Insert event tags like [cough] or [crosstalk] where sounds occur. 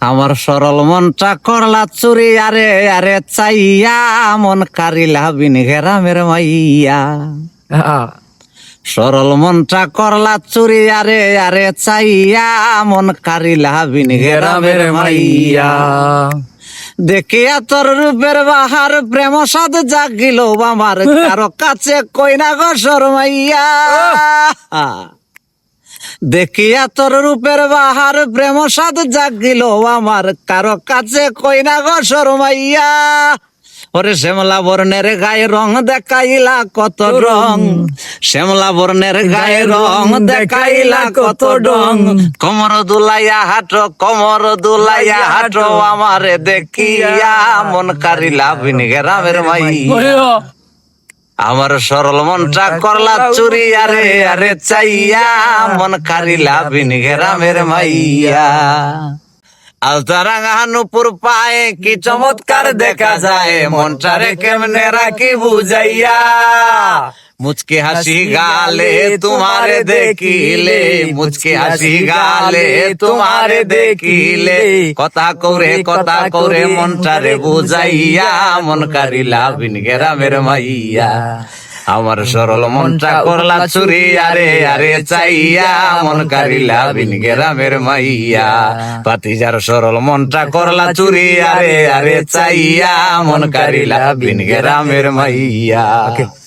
আমার সরল মনটা করলা চুরি আরে আরে চাইয়া মন কারিলা বিন ঘেরামের মাইয়া। সরল মনটা করলা চুরি আরে আরে চাইয়া মন কারিলা বিন ঘেরামের মাইয়া। দেখিয়া তোর রূপের বাহার প্রেম সাদ জাগিল আমার [laughs] কারও কাছে কইনা গো শরমাইয়া। দেখিয়া তোর রূপের বাহার প্রেম সাদ জাগিল আমার। কারও কাছে কইনা গো শরমাইয়া? ওরে শ্যামলা বর্ণের গায়ে রং দেখাইলা কত রং। শ্যামলা বর্ণের গায়ে রং দেখাইলা কত ডং কমর দুলাইয়া হাটো কমর দুলাইয়া হাটো আমারে দেখিয়া মন কারিলা বিন গ্রামের মাইয়া। আমার সরল মনটা করলা চুরি আরে আরে চাইয়া মন কারিলা বিন গ্রামের মাইয়া। আলতারাঙ্গা নুপুর পায়ে কি চমৎকার দেখা যায় মনটারে কেমনে রাখি বুঝাইয়া। মুচকে হাসি গালে তোমারে দেখিলে মুচকে হাসি গালে তোমারে দেখিলে। কথা করে কথা করে মনটারে বুঝাইয়া মন কারিলা বিন গ্রামের মাইয়া। আমার সরল মনটা করলা চুরি আরে আরে চাইয়া মন কারিলা বিন গ্রামের মাইয়া। পাতিজার সরল মনটা করলা চুরি আরে আরে চাইয়া মন কারিলা বিন গ্রামের মাইয়া।